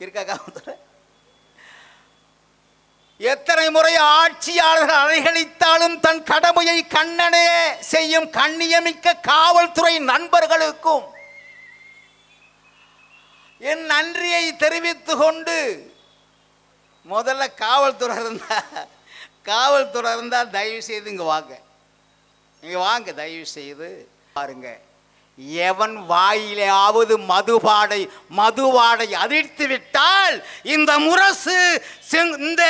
இருக்கா காவல்துறை? எத்தனை முறை ஆட்சியாளர்கள் அலைகழித்தாலும் தன் கடமையை கண்ணனே செய்யும் கண்ணியமிக்க காவல்துறை நண்பர்களுக்கும் என் நன்றியை தெரிவித்து கொண்டு முதல்ல காவல்துறை இருந்தா காவல்துறை இருந்தால் தயவு செய்து இங்கே வாங்க. இங்கே வாங்க தயவு செய்து பாருங்கள் எவன் வாயிலாவது மதுபாடை மதுவாடை அதிர்த்து விட்டால் இந்த முரசு செங்- இந்த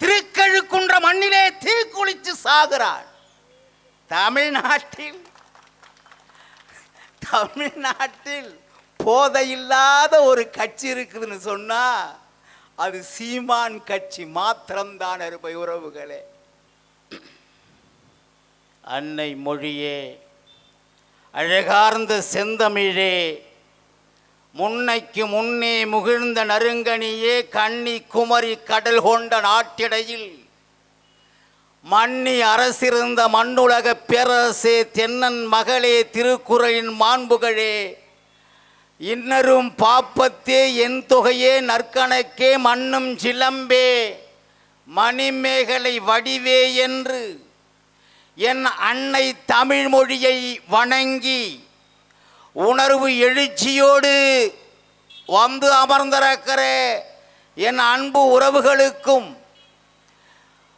திருக்கழுக்குன்ற மண்ணிலே தீக்குளித்து சாகிறாள் தமிழ்நாட்டில் தமிழ்நாட்டில் போதையில்லாத ஒரு கட்சி இருக்குதுன்னு சொன்னால் அது சீமான் கட்சி மாத்திரம்தான் அருமை உறவுகளே. அன்னை மொழியே அழகார்ந்த செந்தமிழே முன்னைக்கு முன்னே முகிழ்ந்த நறுங்கனியே கண்ணி குமரி கடல் கொண்ட நாட்டிடையில் மன்னி அரசிருந்த மண்ணுலக பேரரசே தென்னன் மகளே திருக்குறளின் மாண்புகளே இன்னரும் பாப்பத்தே என் தொகையே நற்கணக்கே மண்ணும் சிலம்பே மணிமேகலை வடிவே என்று என் அன்னை தமிழ் மொழியை வணங்கி உணர்வு எழுச்சியோடு வந்து அமர்ந்திருக்கிற. என் அன்பு உறவுகளுக்கும்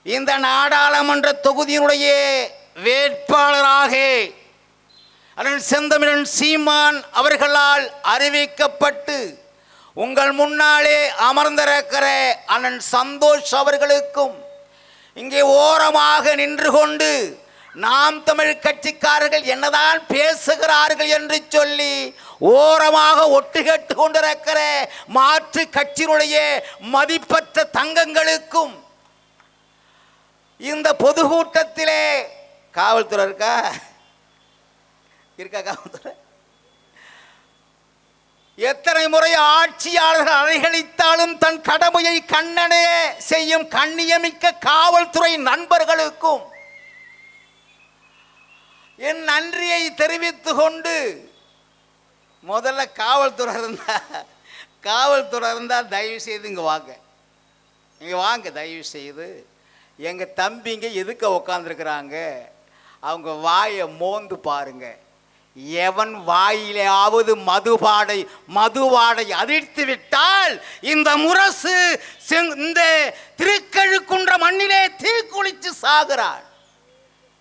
இந்த நாடாளுமன்ற தொகுதியினுடைய வேட்பாளராக அண்ணன் செந்தமிழன் சீமான் அவர்களால் அறிவிக்கப்பட்டு உங்கள் முன்னாலே அமர்ந்திருக்கிற அண்ணன் சந்தோஷ் அவர்களுக்கும் இங்கே ஓரமாக நின்று கொண்டு நாம் தமிழ் கட்சிக்காரர்கள் என்னதான் பேசுகிறார்கள் என்று சொல்லி ஓரமாக ஒட்டு கேட்டு கொண்டிருக்கிற மாற்று கட்சியினுடைய மதிப்பற்ற தங்கங்களுக்கும் இந்த பொதுக்கூட்டத்திலே காவல்துறை இருக்கா? இருக்கா காவல்துறை? எத்தனை முறை ஆட்சியாளர்கள் அலைகழித்தாலும் தன் கடமையை கண்ணனே செய்யும் கண்ணியமிக்க காவல்துறை நண்பர்களுக்கும் என் நன்றியை தெரிவித்து கொண்டு முதல்ல காவல்துறை இருந்தா காவல்துறை இருந்தால் தயவு செய்து இங்கே வாங்க. இங்கே வாங்க தயவு செய்து. எங்கள் தம்பிங்க எதுக்க உக்காந்துருக்குறாங்க? அவங்க வாயை மோந்து பாருங்க. எவன் வாயிலாவது மதுபாடை மதுவாடை அதிர்த்து விட்டால் இந்த முரசு செங்- இந்த திருக்கழுக்குன்ற மண்ணிலே தீக்குளிச்சு சாகிறான்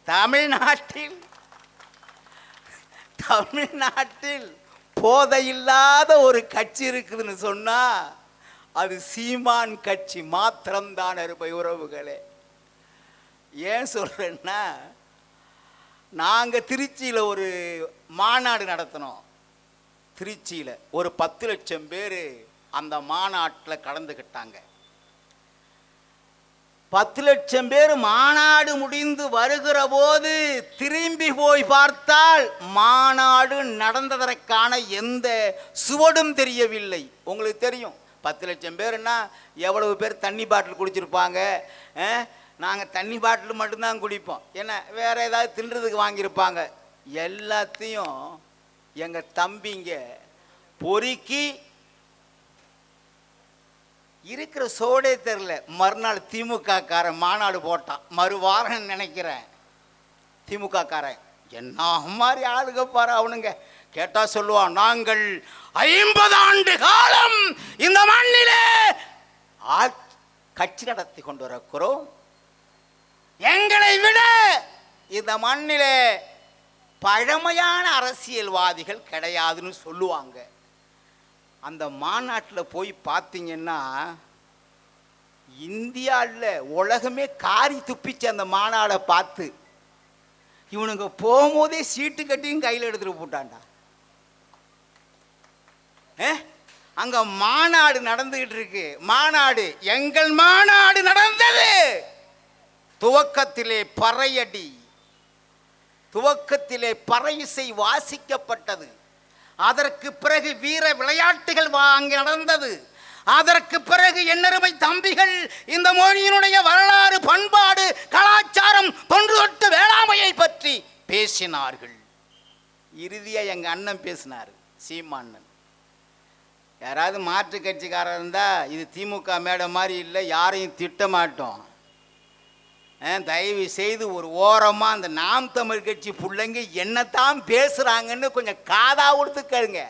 தமிழ்நாட்டில் தமிழ்நாட்டில் போதையில்லாத ஒரு கட்சி இருக்குதுன்னு சொன்னா அது சீமான் கட்சி மாத்திரம்தான் இருப்பை உறவுகளே. ஏன் சொல்றேன்னா நாங்கள் திருச்சியில் ஒரு மாநாடு நடத்தினோம். திருச்சியில் ஒரு பத்து லட்சம் பேர் அந்த மாநாட்டில் கலந்துக்கிட்டாங்க பத்து லட்சம் பேர் மாநாடு முடிந்து வருகிற போது திரும்பி போய் பார்த்தால் மாநாடு நடந்ததற்கான எந்த சுவடும் தெரியவில்லை. உங்களுக்கு தெரியும். பத்து லட்சம் பேர்னா எவ்வளவு பேர் தண்ணி பாட்டில் குடிச்சிருப்பாங்க நாங்கள் தண்ணி பாட்டில் மட்டும்தான் குடிப்போம். என்ன? வேற ஏதாவது தின்றதுக்கு வாங்கியிருப்பாங்க. எல்லாத்தையும் எங்கள் தம்பிங்க பொறுக்கி இருக்கிற சோடே தெரில மறுநாள் திமுகக்காரன் மாநாடு போட்டான். மறுவாரம் நினைக்கிறேன். திமுகக்காரன் என்ன மாதிரி ஆளுக பாரு அவனுங்க. கேட்டா சொல்லுவான் நாங்கள் ஐம்பது ஆண்டு காலம் இந்த மண்ணிலே கட்சி நடத்தி கொண்டு வரக்கிறோம். எங்களை விட இந்த மண்ணிலே பழமையான அரசியல்வாதிகள் கிடையாதுன்னு சொல்லுவாங்க. அந்த மாநாட்டில் போய் பார்த்தீங்கன்னா இந்தியாவில் உலகமே காரி துப்பிச்சு அந்த மாநாடை பார்த்து இவனுங்க போகும்போதே சீட்டு கட்டியும் கையில் எடுத்துட்டு போட்டான்டா. ஏ? அங்க மாநாடு நடந்துகிட்டு இருக்கு. மாநாடு எங்கள் மாநாடு நடந்தது! துவக்கத்திலே பறையடி. துவக்கத்திலே பறையிசை வாசிக்கப்பட்டது. அதற்கு பிறகு வீர விளையாட்டுகள் வா- அங்கே நடந்தது. அதற்கு பிறகு என்னருமை தம்பிகள் இந்த மொழியினுடைய வரலாறு பண்பாடு கலாச்சாரம் தொன்று தொட்டு பற்றி பேசினார்கள். இறுதியாக எங்கள் அண்ணன் பேசினார் சீமாண்ணன் யாராவது மாற்று கட்சிக்காரர் இருந்தால் இது திமுக மேடம் மாதிரி இல்லை யாரையும் திட்ட மாட்டோம். தயவு செய்து ஒரு ஓரமாக அந்த நாம் தமிழ் கட்சி பிள்ளைங்க என்னத்தான் பேசுகிறாங்கன்னு கொஞ்சம் காதாக கொடுத்துக்கருங்க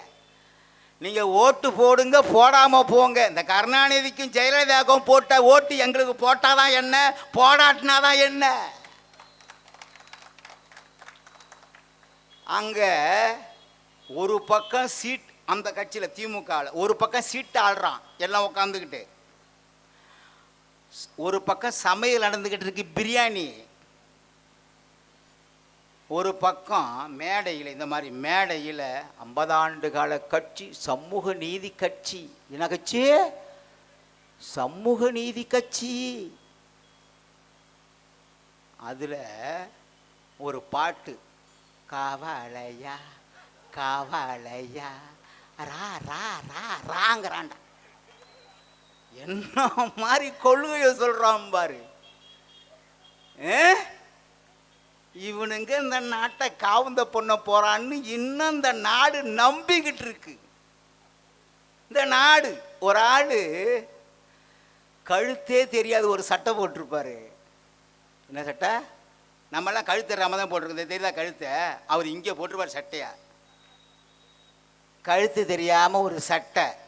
நீங்கள் ஓட்டு போடுங்க போடாமல் போங்க. இந்த கருணாநிதிக்கும் ஜெயலலிதாவுக்கும் போட்ட ஓட்டு எங்களுக்கு போட்டால் தான் என்ன? போடாட்டினா தான் என்ன? அங்கே ஒரு பக்கம் சீட் அந்த கட்சியில் திமுகவில் ஒரு பக்கம் சீட்டு ஆடுறான் எல்லாம் உட்காந்துக்கிட்டு ஒரு பக்கம் சமையல் நடந்துக்கிட்டு இருக்கு பிரியாணி. ஒரு பக்கம் மேடையில் இந்த மாதிரி மேடையில் ஐம்பதாண்டு கால கட்சி சமூக நீதி கட்சி. என்ன கட்சி சமூக நீதி கட்சி. அதில் ஒரு பாட்டு காவாலையா காவாலையா ரா ரா ரா ராங்கிறான்டா. என்ன மாதிரி கொள்கையை சொல்கிறான் பாரு. ஏ? இவனுங்க இந்த நாட்டை காவந்த பொண்ண போறான்னு இன்னும் இந்த நாடு நம்பிக்கிட்டு இருக்கு. இந்த நாடு ஒரு ஆள் கழுத்தே தெரியாது ஒரு சட்டை போட்டிருப்பாரு. என்ன சட்டை? நம்மெல்லாம் கழுத்து தெரியாம தான் போட்டிருக்கோம் தெரியுதா கழுத்தை? அவர் இங்கே போட்டிருப்பார் சட்டையா. கழுத்து தெரியாம ஒரு சட்டை.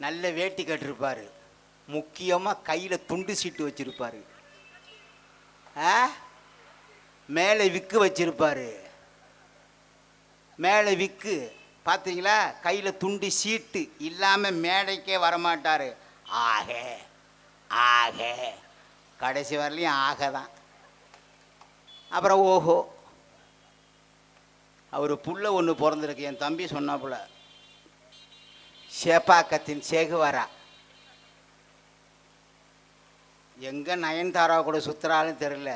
நல்ல வேட்டி கட்டிருப்பார். முக்கியமாக கையில் துண்டு சீட்டு வச்சுருப்பார். ஆ? மேலே விக்கு வச்சிருப்பாரு. மேலே விக்கு. பார்த்தீங்களா கையில் துண்டு சீட்டு இல்லாமல் மேடைக்கே வரமாட்டார். ஆக ஆக. கடைசி வரலையும் ஆக தான். அப்புறம் ஓஹோ. அவர் புள்ள ஒன்று பிறந்திருக்கு. என் தம்பி சொன்னாப்புல சேப்பாக்கத்தின் சேகுவாரா. எங்கே நயன்தாரா கூட சுற்றுறாலும் தெரியல.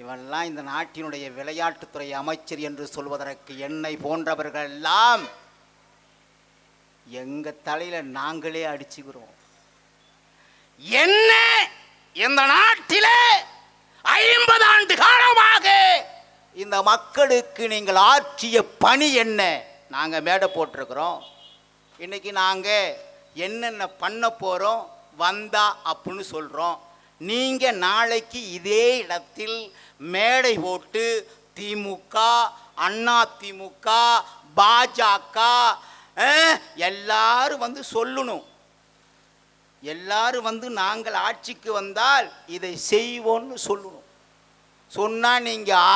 இவெல்லாம் இந்த நாட்டினுடைய விளையாட்டுத்துறை அமைச்சர் என்று சொல்வதற்கு என்னை போன்றவர்கள் எல்லாம் எங்கள் தலையில் நாங்களே அடிச்சுக்கிறோம். என்ன? இந்த நாட்டிலே ஐம்பது ஆண்டு காலமாக இந்த மக்களுக்கு நீங்கள் ஆற்றிய பணி என்ன? நாங்கள் மேடை போட்டிருக்கிறோம். இன்றைக்கி நாங்கள் என்னென்ன பண்ண போகிறோம் வந்தா அப்படின்னு சொல்கிறோம் நீங்கள் நாளைக்கு இதே இடத்தில் மேடை போட்டு திமுக அண்ணா திமுக பாஜக எல்லாரும் வந்து சொல்லணும். எல்லாரும் வந்து நாங்கள் ஆட்சிக்கு வந்தால் இதை செய்வோம்னு சொல்லணும். சொன்னால் நீங்கள்